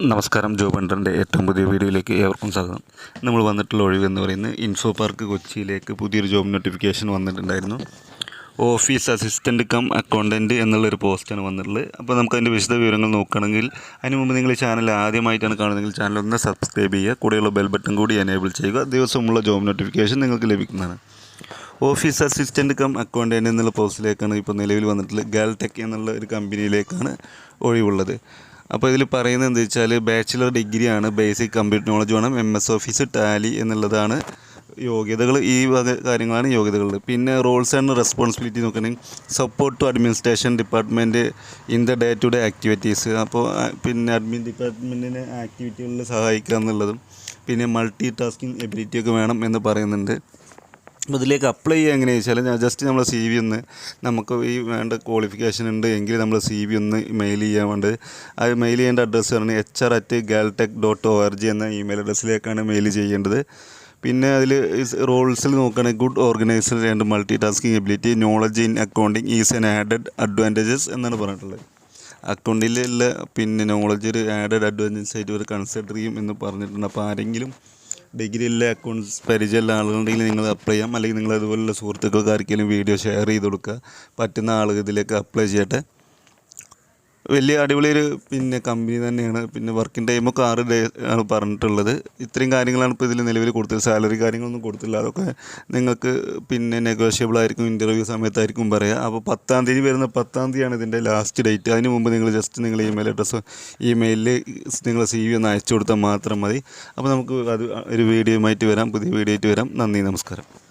നമസ്കാരം ജോബണ്ടറിന്റെ ഏറ്റവും പുതിയ വീഡിയോയിലേക്ക് ഏവർക്കും സ്വാഗതം. നമ്മൾ വന്നിട്ടുള്ള ഒഴിവ് എന്ന് പറയുന്നത് ഇൻഫോ പാർക്ക് കൊച്ചിയിലേക്ക് പുതിയൊരു ജോബ് നോട്ടിഫിക്കേഷൻ വന്നിട്ടുണ്ടായിരുന്നു. ഓഫീസ് അസിസ്റ്റന്റ് കം അക്കൗണ്ടന്റ് എന്നുള്ളൊരു പോസ്റ്റാണ് വന്നിട്ടുള്ളത്. അപ്പോൾ നമുക്ക് അതിന്റെ വിശദ വിവരങ്ങൾ നോക്കുകയാണെങ്കിൽ അതിന് മുമ്പ് നിങ്ങൾ ചാനൽ ആദ്യമായിട്ടാണ് കാണുന്നതെങ്കിൽ ചാനൽ ഒന്ന് സബ്സ്ക്രൈബ് ചെയ്യുക കൂടെയുള്ള ബെൽ ബട്ടൺ കൂടി എനേബിൾ ചെയ്യുക. ദിവസമുള്ള ജോബ് നോട്ടിഫിക്കേഷൻ നിങ്ങൾക്ക് ലഭിക്കുന്നതാണ്. ഓഫീസ് അസിസ്റ്റന്റ് കം അക്കൗണ്ടന്റ് എന്നുള്ള പോസ്റ്റിലേക്കാണ് ഇപ്പോൾ നിലവിൽ വന്നിട്ടുള്ളത്. ഗാൽടെക് എന്നുള്ള ഒരു കമ്പനിയിലേക്കാണ് ഒഴിവുള്ളത്. അപ്പോൾ ഇതിൽ പറയുന്നത് എന്താ വെച്ചാൽ ബാച്ചിലർ ഡിഗ്രിയാണ് ബേസിക് കമ്പ്യൂട്ടർ നോളജ് വേണം എം എസ് ഓഫീസ് ടാലി എന്നുള്ളതാണ് യോഗ്യതകൾ ഈ വക കാര്യങ്ങളാണ് യോഗ്യതകൾ പിന്നെ റോൾസ് ആൻഡ് റെസ്പോൺസിബിലിറ്റി നോക്കുകയാണെങ്കിൽ support to administration department in the day to day activities അപ്പോൾ പിന്നെ അഡ്മിൻ ഡിപ്പാർട്ട്മെന്റിനെ ആക്ടിവിറ്റികളിൽ സഹായിക്കുക എന്നുള്ളതും പിന്നെ മൾട്ടി ടാസ്കിങ് എബിലിറ്റിയൊക്കെ വേണം എന്ന് പറയുന്നുണ്ട്. അപ്പോൾ ഇതിലേക്ക് അപ്ലൈ ചെയ്യുക എങ്ങനെയാണെന്ന് വെച്ചാൽ ജസ്റ്റ് നമ്മൾ സി വി ഒന്ന് നമുക്ക് ഈ വേണ്ട ക്വാളിഫിക്കേഷൻ ഉണ്ട് എങ്കിൽ നമ്മൾ സി വി ഒന്ന് മെയിൽ ചെയ്യാൻ വേണ്ടത് അത് മെയിൽ ചെയ്യേണ്ട അഡ്രസ്സ് പറഞ്ഞാൽ H R at Galtech dot O R G എന്ന ഇമെയിൽ അഡ്രസ്സിലേക്കാണ് മെയിൽ ചെയ്യേണ്ടത്. പിന്നെ അതിൽ റോൾസിൽ നോക്കുകയാണെങ്കിൽ good organiser and multi tasking ability knowledge in accounting is an added advantages എന്നാണ് പറഞ്ഞിട്ടുള്ളത്. അക്കൗണ്ടിലുള്ള പിന്നെ നോളജ് ഒരു ആഡഡ് അഡ്വാന്റേജസ് ആയിട്ട് ഒരു കൺസിഡർ ചെയ്യും എന്ന് പറഞ്ഞിട്ടുണ്ട്. അപ്പോൾ ആരെങ്കിലും ഡിഗ്രിയിലെ അക്കൗണ്ട്സ് പരിചയമുള്ള ആളുകളുണ്ടെങ്കിൽ നിങ്ങൾ അപ്ലൈ ചെയ്യാം. അല്ലെങ്കിൽ നിങ്ങൾ അതുപോലുള്ള സുഹൃത്തുക്കൾക്ക് ആർക്കെങ്കിലും വീഡിയോ ഷെയർ ചെയ്ത് കൊടുക്കുക. പറ്റുന്ന ആളുകൾ ഇതിലേക്ക് അപ്ലൈ ചെയ്യട്ടെ. വലിയ അടിപൊളി ഒരു പിന്നെ കമ്പനി തന്നെയാണ്. പിന്നെ വർക്കിംഗ് ടൈമൊക്കെ ആറ് ഡേ ആണ് പറഞ്ഞിട്ടുള്ളത്. ഇത്രയും കാര്യങ്ങളാണ് ഇപ്പോൾ ഇതിൽ നിലവിൽ കൊടുത്തത് സാലറി കാര്യങ്ങളൊന്നും കൊടുത്തില്ല അതൊക്കെ നിങ്ങൾക്ക് പിന്നെ നെഗോഷ്യബിൾ ആയിരിക്കും ഇന്റർവ്യൂ സമയത്തായിരിക്കും പറയുക അപ്പോൾ പത്താം തീയതി വരുന്ന പത്താം തീയതിയാണ് ഇതിന്റെ ലാസ്റ്റ് ഡേറ്റ് അതിന് മുമ്പ് നിങ്ങൾ ജസ്റ്റ് നിങ്ങൾ ഇമെയിൽ അഡ്രസ്സ് ഇമെയിലിൽ നിങ്ങൾ സി വി ഒന്ന് അയച്ചു കൊടുത്താൽ മാത്രം മതി. അപ്പോൾ നമുക്ക് അത് ഒരു ആയിട്ട് വരാം പുതിയ വീഡിയോ ആയിട്ട് വരാം. നന്ദി നമസ്കാരം.